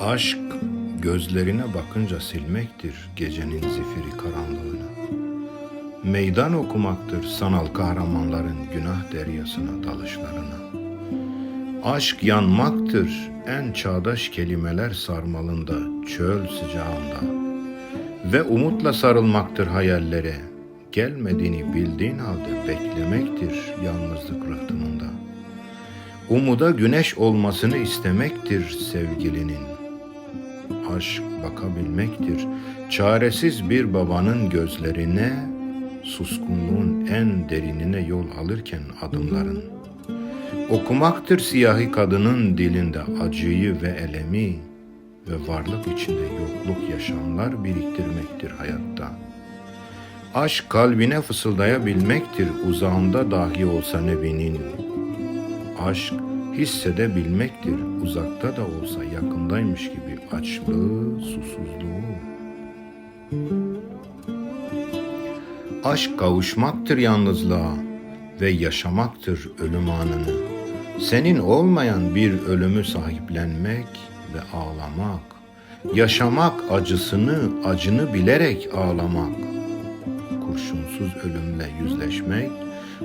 Aşk gözlerine bakınca silmektir gecenin zifiri karanlığını. Meydan okumaktır sanal kahramanların günah deryasına dalışlarına. Aşk yanmaktır en çağdaş kelimeler sarmalında, çöl sıcağında. Ve umutla sarılmaktır hayallere. Gelmediğini bildiğin halde beklemektir yalnızlık rıhtımında. Umuda güneş olmasını istemektir sevgilinin. Aşk bakabilmektir çaresiz bir babanın gözlerine, suskunluğun en derinine yol alırken adımların. Okumaktır siyahi kadının dilinde acıyı ve elemi ve varlık içinde yokluk yaşamlar biriktirmektir hayatta. Aşk kalbine fısıldayabilmektir uzağında dahi olsa nebinin. Aşk hissedebilmektir uzakta da olsa yakındaymış gibi açlığı, susuzluğu. Aşk kavuşmaktır yalnızlığa ve yaşamaktır ölüm anını. Senin olmayan bir ölümü sahiplenmek ve ağlamak. Yaşamak acısını, acını bilerek ağlamak. Kurşunsuz ölümle yüzleşmek,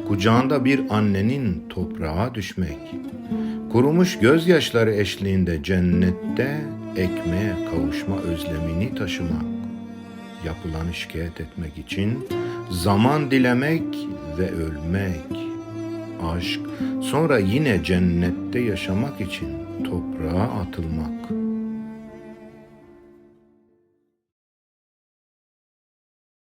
kucağında bir annenin toprağa düşmek. Kurumuş gözyaşları eşliğinde cennette ekmeğe kavuşma özlemini taşımak yapılanı şikayet etmek için zaman dilemek ve ölmek. Aşk sonra yine cennette yaşamak için toprağa atılmak.